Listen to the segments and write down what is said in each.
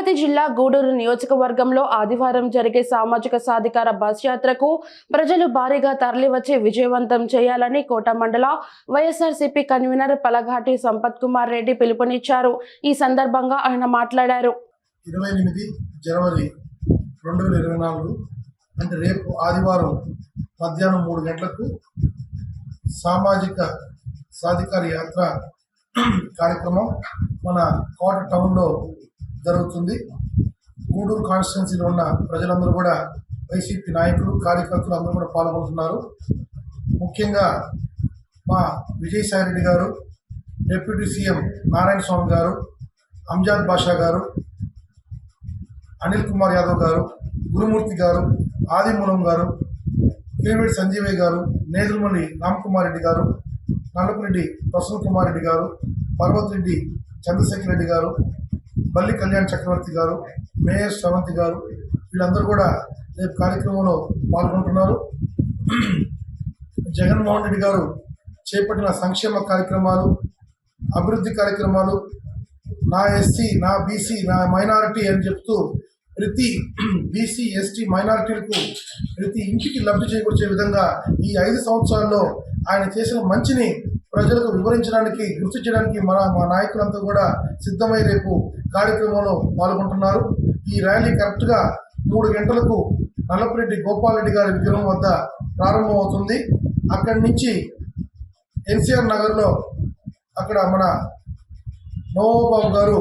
తిరుపతి జిల్లా గూడూరు నియోజకవర్గంలో ఆదివారం జరిగే సామాజిక సాధికార బస్ యాత్రకు ప్రజలు భారీగా తరలివచ్చి విజయవంతం చేయాలని కోట మండల వైఎస్ఆర్సీపీ కన్వీనర్ పలఘాటి సంపత్ కుమార్ రెడ్డి పిలుపునిచ్చారు. ఈ సందర్భంగా ఆయన మాట్లాడారు. ఇరవై ఎనిమిది జనవరి రెండు వేల ఇరవై నాలుగు అంటే రేపు ఆదివారం మధ్యాహ్నం మూడు గంటలకు సామాజిక సాధికార యాత్ర కార్యక్రమం మన కోట టౌన్లో జరుగుతుంది. గూడూరు కాన్స్టిట్యున్సీలో ఉన్న ప్రజలందరూ కూడా వైసీపీ నాయకులు కార్యకర్తలు అందరూ కూడా పాల్గొంటున్నారు. ముఖ్యంగా మా విజయసాయి రెడ్డి గారు డిప్యూటీ సీఎం నారాయణ స్వామి గారు అంజాద్ బాషా గారు అనిల్ కుమార్ యాదవ్ గారు గురుమూర్తి గారు ఆదిమూలం గారు కిరివేటి సంజీవయ్య గారు నేదురుమల్లి రామకుమార్ రెడ్డి గారు నల్లపురెడ్డి ప్రసన్న కుమార్ రెడ్డి గారు పర్వత్ రెడ్డి చంద్రశేఖర్ రెడ్డి గారు బల్లి కళ్యాణ్ చక్రవర్తి గారు మేయర్ శ్రవంతి గారు వీళ్ళందరూ కూడా రేపు కార్యక్రమంలో పాల్గొంటున్నారు. జగన్మోహన్ రెడ్డి గారు చేపట్టిన సంక్షేమ కార్యక్రమాలు అభివృద్ధి కార్యక్రమాలు నా ఎస్సీ నా బీసీ నా మైనారిటీ అని చెప్తూ ప్రతి బీసీ ఎస్టీ మైనారిటీలకు ప్రతి ఇంటికి లబ్ధి చేకూర్చే విధంగా ఈ ఐదు సంవత్సరాల్లో ఆయన చేసిన మంచిని ప్రజలకు వివరించడానికి గుర్తించడానికి మన మా నాయకులంతా కూడా సిద్ధమై రేపు కార్యక్రమంలో పాల్గొంటున్నారు. ఈ ర్యాలీ కరెక్ట్గా మూడు గంటలకు నల్లపరెడ్డి గోపాలరెడ్డి గారి విగ్రహం వద్ద ప్రారంభమవుతుంది. అక్కడి నుంచి ఎన్సీఆర్ నగర్లో అక్కడ మన నోబాబు గారు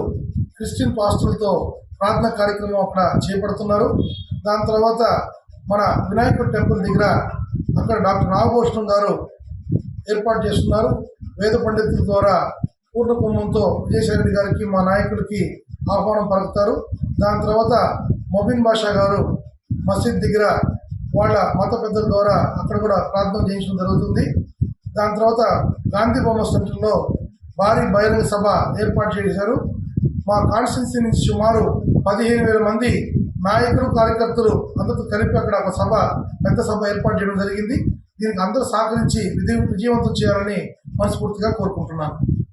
క్రిస్టియన్ పాస్టర్లతో ప్రార్థన కార్యక్రమం అక్కడ చేపడుతున్నారు. దాని తర్వాత మన వినాయకుడు టెంపుల్ దగ్గర అక్కడ డాక్టర్ నాగభూషణం గారు ఏర్పాటు చేస్తున్నారు. వేద పండితుల ద్వారా పూర్ణ కుంభంతో విజయసాయి గారికి మా నాయకుడికి ఆహ్వానం పలుకుతారు. దాని తర్వాత మొబిన్ బాషా గారు మసీద్ దగ్గర వాళ్ళ మత పెద్దల ద్వారా అక్కడ కూడా ప్రార్థన చేయించడం జరుగుతుంది. దాని తర్వాత గాంధీ బొమ్మ సెంటర్లో భారీ బహిరంగ సభ ఏర్పాటు చేశారు. మా కాన్స్టిట్యున్సీ నుంచి సుమారు పదిహేను వేల మంది నాయకులు కార్యకర్తలు అందరితో కలిపి అక్కడ ఒక సభ పెద్ద సభ ఏర్పాటు చేయడం జరిగింది. దీనికి అందరూ సహకరించి విజయవంతం చేయాలని మనస్ఫూర్తిగా కోరుకుంటున్నాను.